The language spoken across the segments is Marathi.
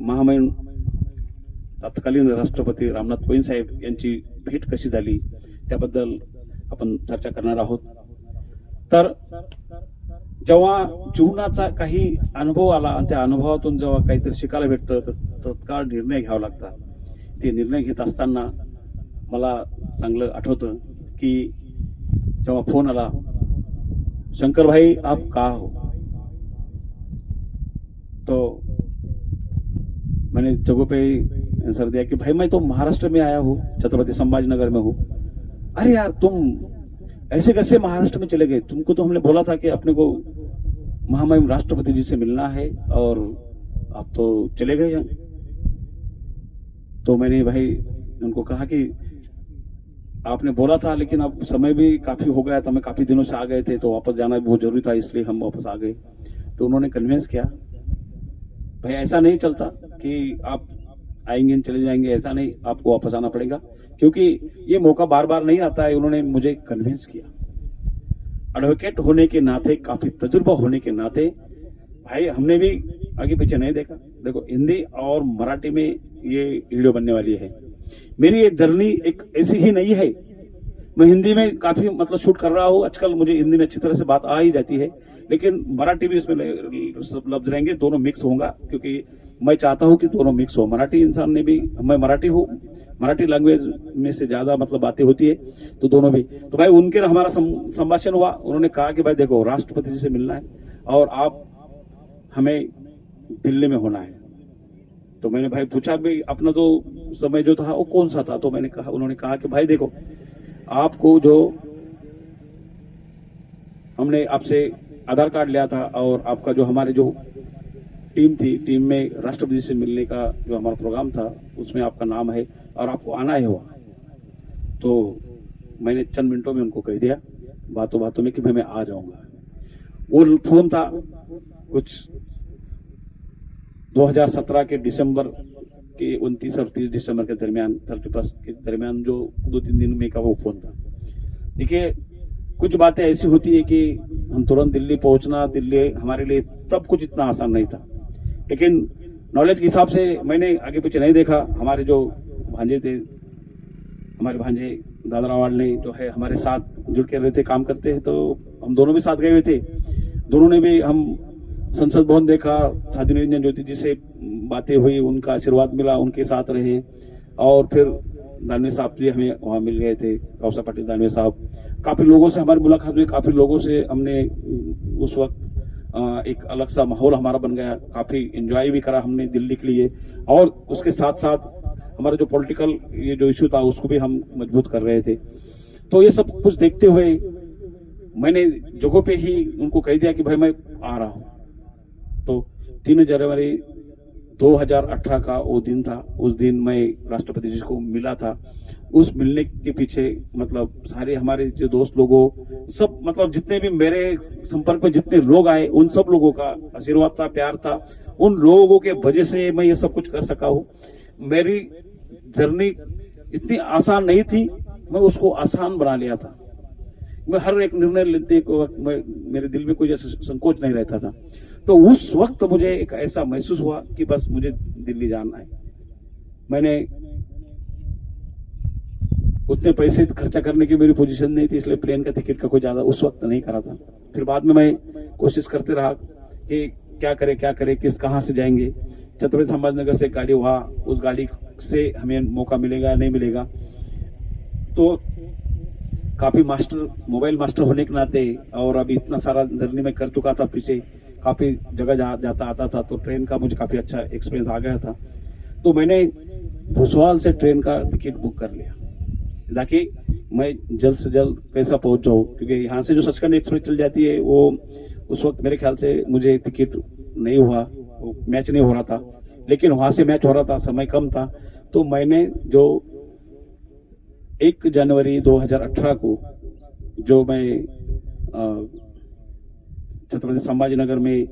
महामहिम तत्कालीन राष्ट्रपती रामनाथ कोविंद साहेब यांची भेट कशी झाली त्याबद्दल आपण चर्चा करणार आहोत. तर जेव्हा जीवनाचा काही अनुभव आला आणि त्या अनुभवातून जेव्हा काहीतरी शिकायला भेटतं तर तत्काळ निर्णय घ्यावा लागतात ते निर्णय घेत असताना मला चांगलं आठवतं की जेव्हा फोन आला शंकर भाई आप का हो? तो मैंने जगह पे आंसर दिया कि भाई मैं तो महाराष्ट्र में आया हूँ, छत्रपति संभाजी नगर में हूँ। अरे यार, तुम ऐसे कैसे महाराष्ट्र में चले गए? तुमको तो हमने बोला था कि अपने को महामहिम राष्ट्रपति जी से मिलना है और आप तो चले गए यहाँ तो मैंने भाई, उनको कहा कि आपने बोला था, लेकिन अब समय भी काफ़ी हो गया था। मैं काफ़ी दिनों से आ गए थे तो वापस जाना बहुत ज़रूरी था, इसलिए हम वापस आ गए। तो उन्होंने कन्विंस किया। भाई, ऐसा नहीं चलता कि आप आएँगे चले जाएँगे, ऐसा नहीं, आपको वापस आना पड़ेगा। क्योंकि ये मौका बार बार नहीं आता है, उन्होंने मुझे कन्विंस किया। एडवोकेट होने के नाते, काफ़ी तजुर्बा होने के नाते, भाई, हमने भी आगे पीछे नहीं देखा। देखो, हिंदी और मराठी में ये वीडियो बनने वाली है। मेरी ये जर्नी एक ऐसी ही नहीं है। मैं हिंदी में काफ़ी मतलब शूट कर रहा हूँ। आजकल मुझे हिंदी में अच्छी तरह से बात आ ही जाती है। लेकिन मराठी भी इसमें लफ्ज रहेंगे, दोनों मिक्स होगा, क्योंकि मैं चाहता हूँ कि दोनों मिक्स हो। मराठी इंसान ने भी, मैं मराठी हूँ, मराठी लैंग्वेज में से ज़्यादा मतलब बातें होती है तो दोनों भी। तो भाई, उनके हमारा संभाषण हुआ, उन्होंने कहा कि भाई देखो, राष्ट्रपति जी से मिलना है, और आप हमें दिल्ली में होना है। तो मैंने भाई पूछा भाई अपना तो समय जो था, वो कौन सा था? तो मैंने कहा, उन्होंने कहा कि भाई देखो, आपको जो हमने आपसे आधार कार्ड लिया था और आपका जो हमारे जो टीम थी, टीम में राष्ट्रपति से मिलने का जो हमारा प्रोग्राम था, उसमें आपका नाम है और आपको आना है वहाँ। तो मैंने चंद मिनटों में उनको कह दिया, बातों बातों में कि भाई मैं आ जाऊँगा। वो फ़ोन था कुछ 2017 के दिसंबर के 29 और 30 दिसंबर के दरमियान, थर्टी के दरमियान, जो दो तीन दिन में का वो फ़ोन था। देखिए कुछ बातें ऐसी होती है कि हम तुरंत दिल्ली पहुँचना, दिल्ली हमारे लिए तब कुछ इतना आसान नहीं था। लेकिन नॉलेज के हिसाब से मैंने आगे पीछे नहीं देखा। हमारे जो भांजे थे, हमारे भांजे दादा रावाल ने जो है हमारे साथ जुड़ के रहे थे, काम करते हैं तो हम दोनों भी साथ गए हुए थे। दोनों ने भी हम संसद भवन देखा, साधु निरंजन ज्योति जी से बातें हुई, उनका आशीर्वाद मिला, उनके साथ रहे। और फिर दानवे साहब जी हमें वहाँ मिल गए थे कौसा पाटिल दानवे साहब काफ़ी लोगों से हमारी मुलाकात हुई, काफ़ी लोगों से हमने उस वक्त एक अलग सा माहौल हमारा बन गया, काफ़ी एंजॉय भी करा हमने दिल्ली के लिए। और उसके साथ साथ हमारा जो पॉलिटिकल ये जो इशू था, उसको भी हम मज़बूत कर रहे थे। तो ये सब कुछ देखते हुए मैंने जगह पे ही उनको कह दिया कि भाई मैं आ रहा हूँ। तो तीन जनवरी 2018 का वो दिन था। उस दिन मैं राष्ट्रपति जी को मिला था। उस मिलने के पीछे मतलब सारे हमारे जो दोस्त लोगों, सब मतलब जितने भी मेरे संपर्क में जितने लोग आए, उन सब लोगों का आशीर्वाद था, प्यार था। उन लोगों के वजह से मैं ये सब कुछ कर सका हूँ। मेरी जर्नी इतनी आसान नहीं थी, मैं उसको आसान बना लिया था। मैं हर एक निर्णय लेते वक्त मेरे दिल में कोई ऐसा संकोच नहीं रहता था। तो उस वक्त मुझे एक ऐसा महसूस हुआ कि बस मुझे दिल्ली जाना है। मैंने उतने पैसे खर्चा करने की मेरी पोजीशन नहीं थी, इसलिए प्लेन का टिकट का कोई ज़्यादा उस वक्त नहीं करा था। फिर बाद में मैं कोशिश करते रहा कि क्या करे क्या करे, किस, कहाँ से जाएँगे। छत्रपति संभाजीनगर से गाड़ी हुआ, उस गाड़ी से हमें मौका मिलेगा, नहीं मिलेगा। तो काफ़ी मास्टर मोबाइल मास्टर होने के नाते और अभी इतना सारा जर्नी में कर चुका था पीछे काफ़ी जगह जा, जाता आता था तो ट्रेन का मुझे काफ़ी अच्छा एक्सपीरियंस आ गया था। तो मैंने भुसवाल से ट्रेन का टिकट बुक कर लिया। ताकि मैं जल्द से जल्द कैसा पहुँच जाऊँ क्योंकि यहाँ से जो सचखंड एक्सप्रेस चल जाती है वो उस वक्त मेरे ख्याल से मुझे टिकट नहीं हुआ वो मैच नहीं हो रहा था। लेकिन वहाँ से मैच हो रहा था समय कम था। तो मैंने जो एक जनवरी 2018 को जो मैं अ, छत्रपति संभाजी नगर में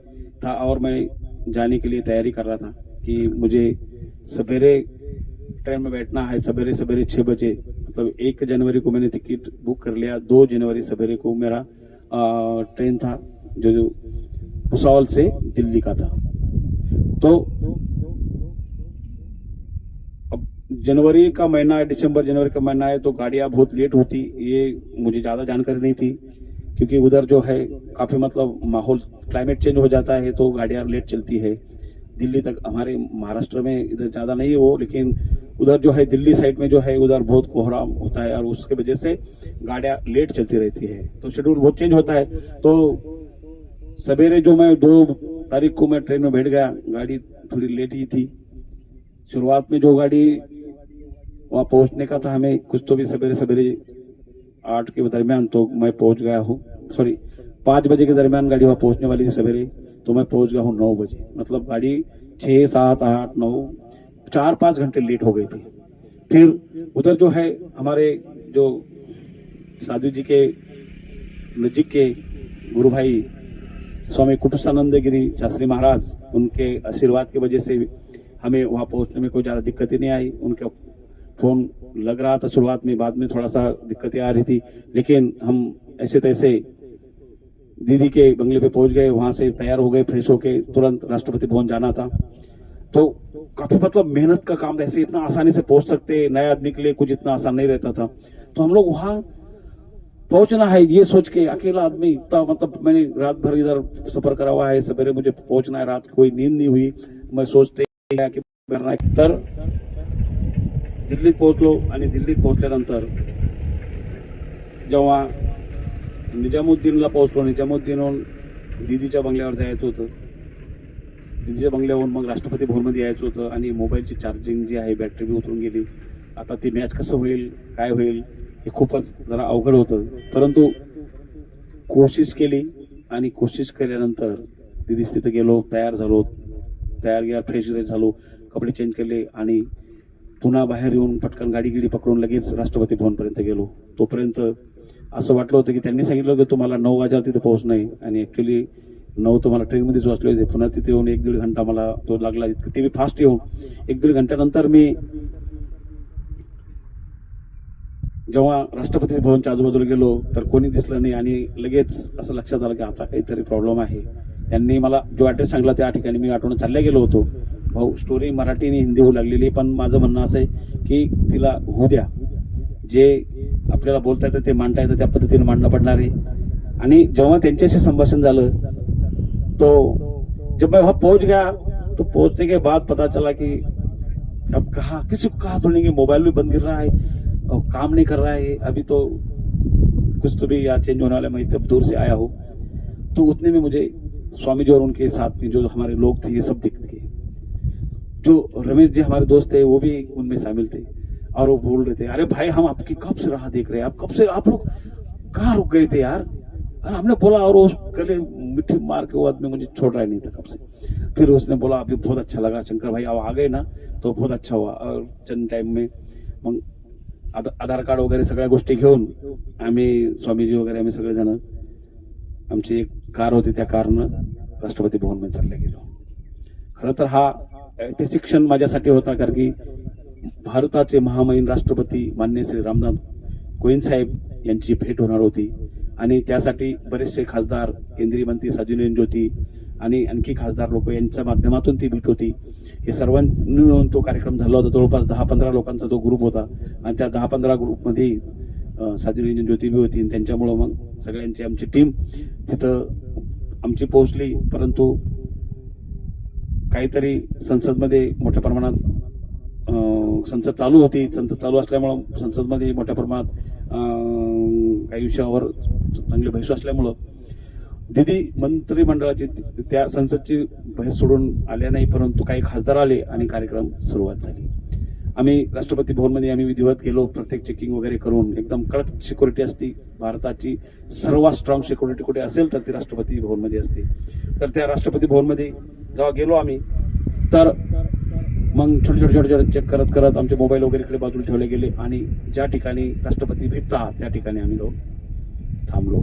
था और मैं जाने के लिए तैयारी कर रहा था कि मुझे सवेरे ट्रेन में बैठना है सवेरे सवेरे छह बजे। मतलब एक जनवरी को मैंने टिकट बुक कर लिया दो जनवरी सवेरे को मेरा अ, ट्रेन था जो जो भुसावल से दिल्ली का था। तो अब जनवरी का महीना है दिसंबर जनवरी का महीना है तो गाड़ियाँ बहुत लेट होती ये मुझे ज़्यादा जानकारी नहीं थी। क्योंकि उधर जो है काफ़ी मतलब माहौल क्लाइमेट चेंज हो जाता है तो गाड़ियाँ लेट चलती है। दिल्ली तक हमारे महाराष्ट्र में इधर ज़्यादा नहीं हो, लेकिन उधर जो है दिल्ली साइड में जो है उधर बहुत कोहरा होता है और उसके वजह से गाड़ियाँ लेट चलती रहती है। तो शेड्यूल बहुत चेंज होता है। तो सवेरे जो मैं दो तारीख को मैं ट्रेन में बैठ गया, गाड़ी थोड़ी लेट ही थी। शुरुआत में जो गाड़ी वहाँ पहुँचने का था हमें, कुछ तो भी सवेरे सवेरे आठ के दरमियान तो मैं पहुँच गया हूँ। सॉरी पाँच बजे के दरमियान गाड़ी वहाँ पहुँचने वाली थी सवेरे तो मैं पहुँच गया हूँ नौ बजे। मतलब गाड़ी छह सात, आठ, नौ, चार, पाँच घंटे लेट हो गई थी। फिर उधर जो है हमारे जो साधु जी के नजीक के गुरु भाई स्वामी कुटुस्थानंद गिरी शास्त्री महाराज, उनके आशीर्वाद की वजह से हमें वहाँ पहुँचने में कोई ज़्यादा दिक्कतें नहीं आई। उनका फ़ोन लग रहा था शुरुआत में, बाद में थोड़ा सा दिक्कतें आ रही थी, लेकिन हम ऐसे तैसे दीदी के बंगले पे पहुँच गए, वहाँ से तैयार हो गए फ्रेश होके तुरंत राष्ट्रपति भवन जाना था। तो काफ़ी मतलब मेहनत का काम ऐसे इतना आसानी से पहुँच सकते नए आदमी के लिए कुछ इतना आसान नहीं रहता था। तो हम लोग वहाँ पहुँचना है, ये सोच के अकेला आदमी इतना मतलब मैंने रात भर इधर सफ़र करा हुआ है, सवेरे मुझे पहुँचना है, रात कोई नींद नहीं हुई। मैं सोचते आहे. तर दिल्लीत पोहोचलो आणि दिल्लीत पोहोचल्यानंतर म्हणजे निजामुद्दीनला पोहोचलो निजामुद्दीनहून दिदीच्या बंगल्यावर जायचं होतं दिदीच्या बंगल्यावरून मग राष्ट्रपती भवनमध्ये यायचं होतं आणि मोबाईलची चार्जिंग जी आहे बॅटरी बी उतरून गेली. आता ती मॅच कसं होईल काय होईल हे खूपच जरा अवघड होतं. परंतु कोशिश केली आणि कोशिश केल्यानंतर दिदीच तिथं गेलो तयार झालो. तयार गियार फ्रेश वगैरे झालो कपडे चेंज केले आणि पुन्हा बाहेर येऊन पटकन गाडी गिडी पकडून लगेच राष्ट्रपती भवनपर्यंत गेलो. तोपर्यंत असं वाटलं होतं की त्यांनी सांगितलं की तुम्हाला नऊ वाजेवर तिथे पोहोचणं आहे आणि ऍक्च्युली नऊ तुम्हाला ट्रेनमध्येच वाचले होते. पुन्हा तिथे येऊन एक दीड घंटा मला तो लागला. ते मी फास्ट येऊन एक दीड घंट्यानंतर मी जेव्हा राष्ट्रपती भवनच्या आजूबाजूला गेलो तर कोणी दिसलं नाही. आणि लगेच असं लक्षात आलं की आता काहीतरी प्रॉब्लेम आहे. त्यांनी मला जो ऍड्रेस सांगला त्या ठिकाणी मी आठवण चालल्या गेलो होतो. भाऊ स्टोरी मराठी आणि हिंदी होऊ लागलेली आहे, पण माझं म्हणणं असं आहे की तिला होऊ द्या. जे आपल्याला बोलता येतं ते मांडता येतं त्या पद्धतीने मांडणं पडणार आहे. आणि जेव्हा त्यांच्याशी संभाषण झालं तो जब मैं वहां पहुंच गया तो पहुंचने के बाद पता चला कि अब कहा किसी को कहा नहीं मोबाइल भी बंद गिर रहा है और काम नहीं कर रहा है अभी तो कुछ तो भी या चेंज होने वाला मैं तब दूर से आया हूँ। तो उतने में मुझे स्वामी जी और उनके साथ में जो हमारे लोग थे ये सब दिख गए जो रमेश जी हमारे दोस्त थे वो भी उनमें शामिल थे। और वो बोल रहे थे अरे भाई हम आपकी कब से राह देख रहे हैं? आप कब से आप लोग कहाँ रुक गए थे यार? अरे हमने बोला और उस गले मिट्टी मार के वो आदमी मुझे छोड़ रहा नहीं था कब से। फिर उसने बोला अभी बहुत अच्छा लगा शंकर भाई अब आ गए ना तो बहुत अच्छा हुआ। और चंद टाइम में मग आधार कार्ड वगैरे सगळ्या गोष्टी घेऊन आम्ही स्वामीजी वगैरे आम्ही सगळेजण आमची एक कार होती त्या कारनं राष्ट्रपती भवनमध्ये चालले गेलो. खरं तर हा ऐतिहासिक क्षण माझ्यासाठी होता कारण की भारताचे महामहिम राष्ट्रपती मान्य श्री रामनाथ कोविंद साहेब यांची भेट होणार होती. आणि त्यासाठी बरेचसे खासदार केंद्रीय मंत्री साजून ज्योती आणि आणखी खासदार लोक यांच्या माध्यमातून ती भेट होती. हे सर्वांनी मिळून तो कार्यक्रम झाला होता. जवळपास दहा पंधरा लोकांचा तो ग्रुप होता. आणि त्या दहा पंधरा ग्रुपमध्ये साजू रंजन ज्योती बी होती. आणि त्यांच्यामुळं मग सगळ्यांची आमची टीम तिथं आमची पोहोचली. परंतु काहीतरी संसदमध्ये मोठ्या प्रमाणात संसद चालू होती. संसद चालू असल्यामुळं संसदमध्ये मोठ्या प्रमाणात काही विषयावर चांगले भैसू असल्यामुळं दिदी मंत्रिमंडळाची त्या संसदची बहस सोडून आल्या नाही परंतु काही खासदार आले आणि कार्यक्रम सुरुवात झाली. आम्ही राष्ट्रपती भवनमध्ये आम्ही विधिवत गेलो प्रत्येक चेकिंग वगैरे करून एकदम कडक सिक्युरिटी असते. भारताची सर्वात स्ट्रॉंग सिक्युरिटी कुठे असेल तर ती राष्ट्रपती भवनमध्ये असते. तर त्या राष्ट्रपती भवनमध्ये जेव्हा गेलो आम्ही तर मग छोटे छोटे छोटे छोटे चेक करत करत आमचे मोबाईल वगैरे इकडे बाजूला ठेवले गेले आणि ज्या ठिकाणी राष्ट्रपती भेटतात त्या ठिकाणी आम्ही लोक थांबलो.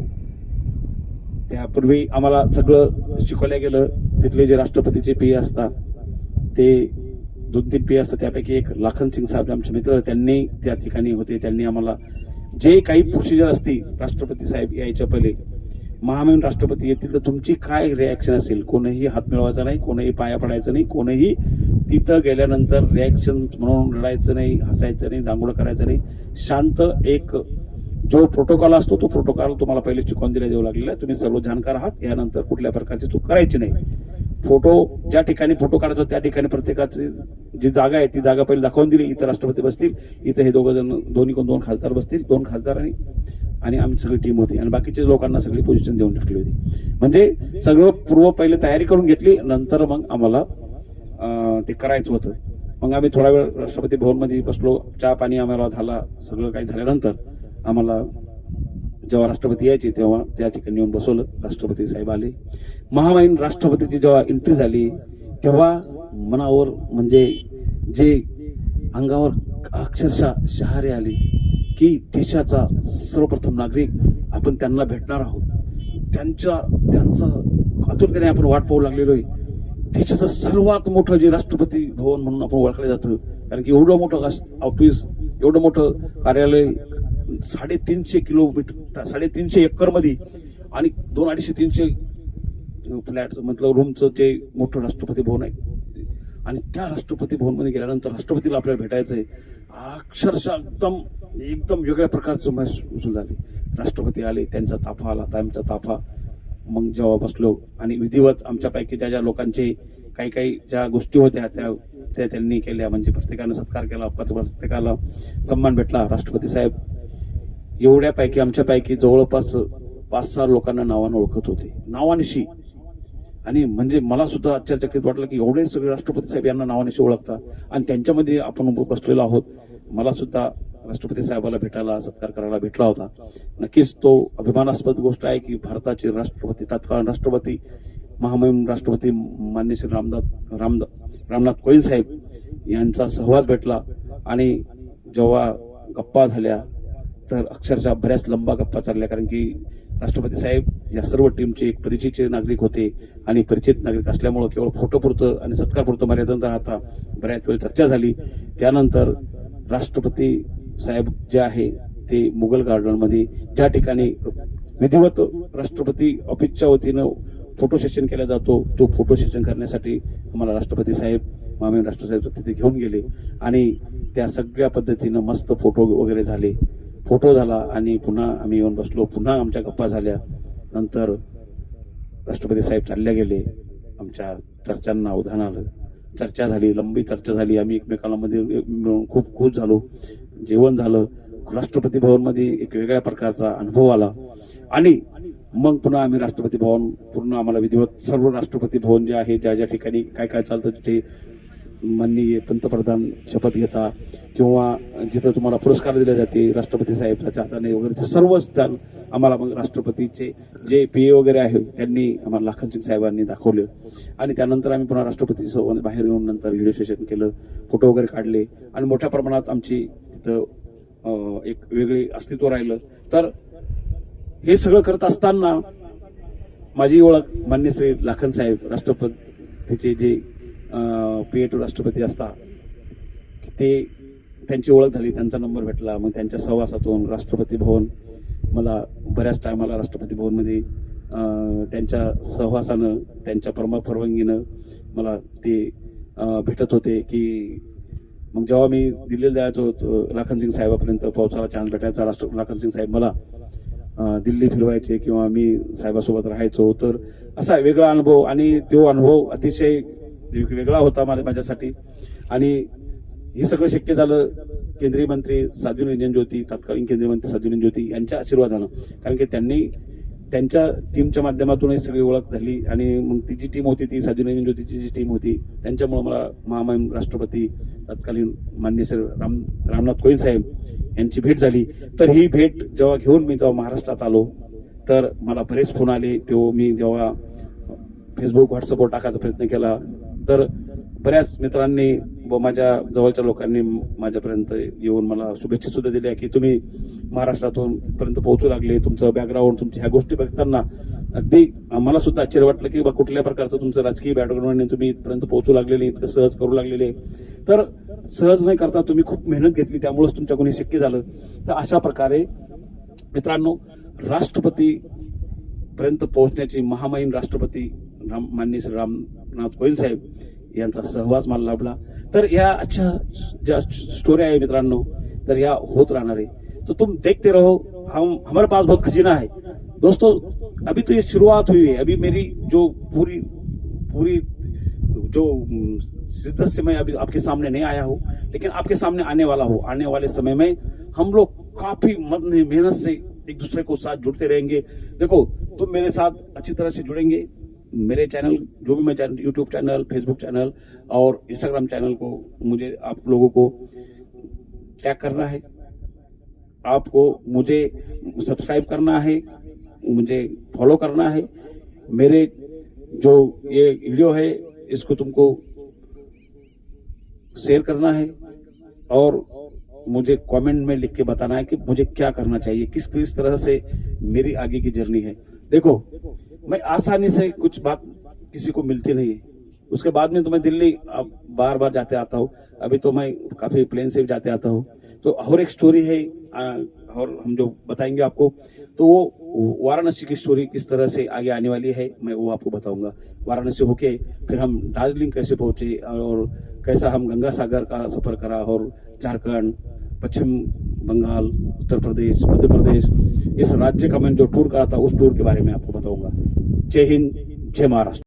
त्यापूर्वी आम्हाला सगळं शिकवल्या गेलं. तिथले जे राष्ट्रपतीचे पी असतात ते दोन तीन पी असतात त्यापैकी एक लाखन सिंग साहेब आमचे मित्र त्यांनी त्या ठिकाणी होते. त्यांनी आम्हाला जे काही प्रोसिजर असतील राष्ट्रपती साहेब यायच्या पहिले महामहिम राष्ट्रपती येतील तर तुमची काय रिॲक्शन असेल? कोणीही हात मिळवायचा नाही कोणीही पाया पडायचं नाही कोणीही तिथं गेल्यानंतर रिॲक्शन म्हणून रडायचं नाही हसायचं नाही दांगोड करायचं नाही. शांत एक जो प्रोटोकॉल असतो तो प्रोटोकॉल तुम्हाला पहिले शिकवून दिला जाऊ लागलेला आहे. तुम्ही सर्व जाणकार आहात. यानंतर कुठल्या प्रकारची चूक करायची नाही. फोटो ज्या ठिकाणी फोटो काढायचो त्या ठिकाणी प्रत्येकाची जी जागा आहे ती जागा पहिले दाखवून दिली. इथं राष्ट्रपती बसतील. इथं हे दोघं जण दोन्ही कोण दोन खासदार बसतील दोन खासदार आणि आणि आमची सगळी टीम होती. आणि बाकीच्या लोकांना सगळी पोझिशन देऊन टाकली होती. म्हणजे सगळं पूर्व पहिले तयारी करून घेतली. नंतर मग आम्हाला ते करायचं होतं. मग आम्ही थोडा वेळ राष्ट्रपती भवनमध्ये बसलो. चहा पाणी आम्हाला झाला. सगळं काही झाल्यानंतर आम्हाला जेव्हा राष्ट्रपती यायचे तेव्हा त्या ठिकाणी येऊन बसवलं. राष्ट्रपती साहेब आले. महामाईन राष्ट्रपतीची जेव्हा एंट्री झाली तेव्हा मनावर म्हणजे जे अंगावर अक्षरशः शहारे आले की देशाचा सर्वप्रथम नागरिक आपण त्यांना भेटणार आहोत. त्यांच्या त्यांचं आतुरतेने आपण वाट पाहू लागलेलो आहे. देशाचं सर्वात मोठं जे राष्ट्रपती भवन म्हणून आपण ओळखलं जातं कारण की एवढं मोठं ऑफिस एवढं मोठं कार्यालय साडेतीनशे किलोमीटर साडेतीनशे एकरमध्ये आणि दोन अडीचशे तीनशे फ्लॅट म्हटलं रूमचं जे मोठं राष्ट्रपती भवन आहे. आणि त्या राष्ट्रपती भवनमध्ये गेल्यानंतर राष्ट्रपतीला आपल्याला भेटायचं आहे. अक्षरशः एकदम एकदम वेगळ्या प्रकारचं महसूल झाले राष्ट्रपती आले त्यांचा ताफा आला त्यांचा ताफा. मग जेव्हा बसलो आणि विधिवत आमच्यापैकी ज्या ज्या लोकांचे काही काही ज्या गोष्टी होत्या त्या त्या त्यांनी केल्या. म्हणजे प्रत्येकानं सत्कार केला प्रत्येकाला सन्मान भेटला. राष्ट्रपती साहेब एवढ्यापैकी आमच्यापैकी जवळपास पाच सहा लोकांना नावानं ओळखत होते. नावानिशी. आणि म्हणजे मला सुद्धा आश्चर्यचकित वाटलं की एवढे सगळे राष्ट्रपती साहेब यांना नावानिशी ओळखता आणि त्यांच्यामध्ये आपण बसलेलो आहोत. मला सुद्धा राष्ट्रपती साहेबाला भेटायला सत्कार करायला भेटला होता. नक्कीच तो अभिमानास्पद गोष्ट आहे की भारताचे राष्ट्रपती तत्कालीन राष्ट्रपती महामहिम राष्ट्रपती मान्य श्री रामनाथ राम रामनाथ कोविंद साहेब यांचा सहवास भेटला आणि जेव्हा गप्पा झाल्या तर अक्षरशः बऱ्याच लंबा गप्पा चालल्या. कारण की राष्ट्रपती साहेब या सर्व टीमचे एक परिचितचे नागरिक होते आणि परिचित नागरिक असल्यामुळं केवळ फोटोपुरतं आणि सत्कारपुरतं मर्यादा राहता बऱ्याच वेळ चर्चा झाली. त्यानंतर राष्ट्रपती साहेब जे आहे ते मुघल गार्डनमध्ये ज्या ठिकाणी विधिवत राष्ट्रपती ऑफिसच्या वतीनं फोटो सेशन केला जातो तो फोटो सेशन करण्यासाठी आम्हाला राष्ट्रपती साहेब मामे राष्ट्रसाहेब तिथे घेऊन गेले आणि त्या सगळ्या पद्धतीनं मस्त फोटो वगैरे झाले. फोटो झाला आणि पुन्हा आम्ही येऊन बसलो. पुन्हा आमच्या गप्पा झाल्या. नंतर राष्ट्रपती साहेब चालले गेले. आमच्या चर्चांना उधाण आलं. चर्चा झाली लंबी चर्चा झाली. आम्ही एकमेकांमध्ये मिळून खूप खुश झालो. जेवण झालं राष्ट्रपती भवनमध्ये एक वेगळ्या प्रकारचा अनुभव आला. आणि मग पुन्हा आम्ही राष्ट्रपती भवन पूर्ण आम्हाला विधिवत सर्व राष्ट्रपती भवन जे आहे ज्या ज्या ठिकाणी काय काय चालतं तिथे माननीय पंतप्रधान शपथ घेता किंवा जिथं तुम्हाला पुरस्कार दिले जाते राष्ट्रपती साहेबांच्या हाताने वगैरे ते सर्व स्थान आम्हाला मग राष्ट्रपतीचे जे पी ए वगैरे आहे त्यांनी आम्हाला लाखन सिंग साहेबांनी दाखवले. आणि त्यानंतर आम्ही पुन्हा राष्ट्रपती बाहेर येऊन नंतर व्हिडिओ सेशन केलं फोटो वगैरे काढले. आणि मोठ्या प्रमाणात आमची तिथं एक वेगळी अस्तित्व राहिलं. तर हे सगळं करत असताना माझी ओळख मान्य श्री लाखन साहेब राष्ट्रपतीचे जे पी ए टू राष्ट्रपती असता ते त्यांची ओळख झाली त्यांचा नंबर भेटला मग त्यांच्या सहवासातून राष्ट्रपती भवन मला बऱ्याच टायमाला राष्ट्रपती भवनमध्ये त्यांच्या सहवासानं त्यांच्या परमा परवानगीनं मला ते भेटत होते की मग जेव्हा मी दिल्लीला जायचो होतो लाखन साहेबापर्यंत पोहोचायला चान्स भेटायचा राष्ट्र लाखनसिंग साहेब मला दिल्ली फिरवायचे किंवा मी साहेबासोबत राहायचो तर असा वेगळा अनुभव आणि तो अनुभव अतिशय वेगळा होता मला माझ्यासाठी. आणि हे सगळं शक्य झालं केंद्रीय मंत्री साधू रंजन ज्योती तत्कालीन केंद्रीय मंत्री साधू रंजन ज्योती यांच्या आशीर्वादानं. कारण की त्यांनी त्यांच्या टीमच्या माध्यमातून ही सगळी ओळख झाली आणि मग ती जी टीम होती ती साधू ज्योतीची जी टीम होती त्यांच्यामुळे मला महामहिम राष्ट्रपती तत्कालीन मान्य सर राम रामनाथ कोविंद साहेब यांची भेट झाली. तर ही भेट जेव्हा घेऊन मी जेव्हा महाराष्ट्रात आलो तर मला बरेच फोन आले. तेव्हा मी जेव्हा फेसबुक व्हॉट्सअपवर टाकायचा प्रयत्न केला तर बऱ्याच मित्रांनी व माझ्या जवळच्या लोकांनी माझ्यापर्यंत येऊन मला शुभेच्छा सुद्धा दिल्या की तुम्ही महाराष्ट्रातून पर्यंत पोहोचू लागले. तुमचं बॅकग्राऊंड तुमच्या ह्या गोष्टी बघताना अगदी मला सुद्धा आश्चर्य वाटलं की बा कुठल्या प्रकारचं तुमचं राजकीय बॅकग्राऊंड तुम्ही इथपर्यंत पोहोचू लागलेले इतकं सहज करू लागलेले. तर सहज नाही करता तुम्ही खूप मेहनत घेतली त्यामुळेच तुमच्याकडून हे शक्य झालं. तर अशा प्रकारे मित्रांनो राष्ट्रपती पर्यंत पोहोचण्याची महामहिम राष्ट्रपती राम माननीय श्री रामनाथ कोविंद साहेब यांचा सहवास मला लाभला. तर या अच्छा ज्या स्टोरी आहे मित्रांनो, तर या होत राहणार. आहे तो तुम देखते रहो, हम, हमारे पास बहुत खजीना है। दोस्तों, अभी तो ये शुरुआत हुई है। अभी मेरी जो पूरी पूरी, जो शिद्दत से मैं अभी आपके सामने नहीं आया हूँ, लेकिन आपके सामने आने वाला हूँ। आने वाले समय में हम लोग काफ़ी मेहनत से एक दूसरे को साथ जुड़ते रहेंगे। देखो, तुम मेरे साथ अच्छी तरह से जुड़ेंगे। मेरे चैनल, जो भी मैं channel YouTube channel Facebook channel और इंस्टाग्राम चैनल को मुझे, आप लोगों को टैग करना है। आपको मुझे सब्सक्राइब करना है, मुझे फॉलो करना है। मेरे जो ये वीडियो है, इसको तुमको शेयर करना है और मुझे कमेंट में लिख के बताना है कि मुझे क्या करना चाहिए, किस किस तरह से मेरी आगे की जर्नी है। देखो मैं आसानी से कुछ बात किसी को मिलती नहीं। है उसके बाद में तो मैं दिल्ली, अब बार बार जाते आता हूँ। अभी तो मैं काफ़ी प्लेन से भी जाते आता हूँ। तो और एक स्टोरी है और हम जो बताएँगे आपको तो वो वाराणसी की स्टोरी किस तरह से आगे आने वाली है, मैं वो आपको बताऊँगा। वाराणसी होके फिर हम दार्जिलिंग कैसे पहुँचे, और कैसा हम गंगा सागर का सफ़र करा, और झारखंड पश्चिम बंगाल, उत्तर प्रदेश, मध्य प्रदेश, इस राज्य का मैंने जो टूर करा था, उस टूर के बारे में आपको बताऊँगा। जय हिंद, जय महाराष्ट्र।